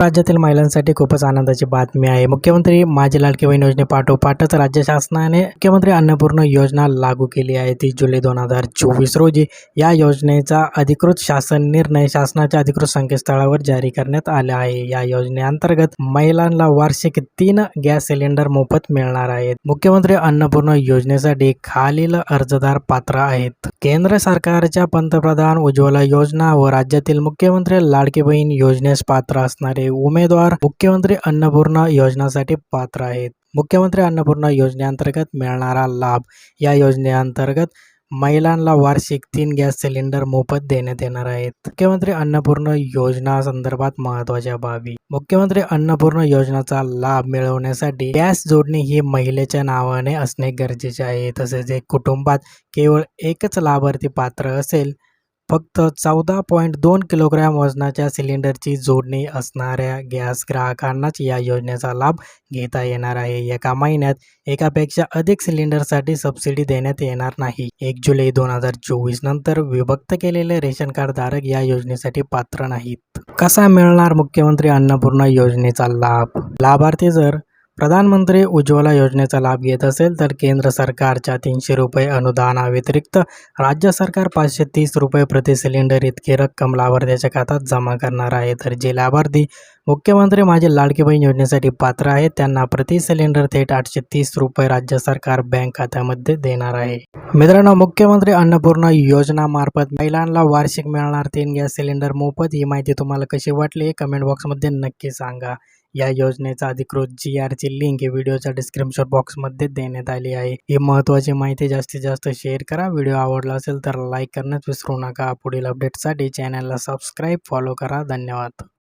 राज्यातील महिलांसाठी खूपच आनंदाची बातमी आहे. मुख्यमंत्री माझी लाडकी बहीण योजनेपाठोपाठच राज्य शासनाने मुख्यमंत्री अन्नपूर्ण योजना लागू केली आहे. तीस जुलै दोन हजार चोवीस रोजी या योजनेचा अधिकृत शासन निर्णय शासनाच्या अधिकृत संकेतस्थळावर जारी करण्यात आला आहे. या योजनेअंतर्गत महिलांना वार्षिक तीन गॅस सिलेंडर मोफत मिळणार आहेत. मुख्यमंत्री अन्नपूर्ण योजनेसाठी खालील अर्जदार पात्र आहेत. केंद्र सरकारच्या पंतप्रधान उज्ज्वला योजना व राज्यातील मुख्यमंत्री लाडकी बहीण योजनेस पात्र असणारे उमेदवार मुख्यमंत्री अन्नपूर्ण योजनासाठी पात्र आहेत. मुख्यमंत्री अन्नपूर्ण योजनेअंतर्गत मिळणारा लाभ या योजनेअंतर्गत महिलांना वार्षिक तीन गॅस सिलेंडर मोफत देण्यात येणार आहेत. मुख्यमंत्री अन्नपूर्ण योजना संदर्भात महत्त्वाच्या बाबी. मुख्यमंत्री अन्नपूर्ण योजनाचा लाभ मिळवण्यासाठी गॅस जोडणी ही महिलेच्या नावाने असणे गरजेचे आहे. तसेच एक कुटुंबात केवळ एकच लाभार्थी पात्र असेल फक्त चौदा पॉईंट दोन किलोग्रॅम वजनाच्या सिलेंडरची जोडणी असणाऱ्या गॅस ग्राहकांनाच या योजनेचा लाभ घेता येणार आहे. एका महिन्यात एकापेक्षा अधिक सिलेंडरसाठी सबसिडी देण्यात येणार नाही. एक जुलै दोन हजार चोवीस नंतर विभक्त केलेले रेशन कार्ड धारक या योजनेसाठी पात्र नाहीत. कसा मिळणार मुख्यमंत्री अन्नपूर्णा योजनेचा लाभ? लाभार्थी जर प्रधानमंत्री उज्ज्वला योजनेचा लाभ घेत असेल तर केंद्र सरकारच्या तीनशे रुपये अनुदानाव्यतिरिक्त राज्य सरकार पाचशे तीस रुपये प्रति सिलेंडर इतकी रक्कम लाभार्थ्याच्या खात्यात जमा करणार आहे. तर जे लाभार्थी मुख्यमंत्री माझे लाडकी बहीण योजनेसाठी पात्र आहेत त्यांना प्रति सिलेंडर थेट आठशे तीस रुपये राज्य सरकार बँक खात्यामध्ये देणार आहे. मित्रांनो मुख्यमंत्री अन्नपूर्णा योजनामार्फत महिलांना वार्षिक मिळणार तीन गॅस सिलेंडर मोफत ही माहिती तुम्हाला कशी वाटली कमेंट बॉक्समध्ये नक्की सांगा. या योजनेचा अधिकृत जी आरची लिंक हे व्हिडिओच्या डिस्क्रिप्शन बॉक्समध्ये देण्यात आली आहे. ही महत्त्वाची माहिती जास्तीत जास्त शेअर करा. व्हिडिओ आवडला असेल तर लाईक करण्यास विसरू नका. पुढील अपडेटसाठी चॅनलला सबस्क्राईब फॉलो करा. धन्यवाद.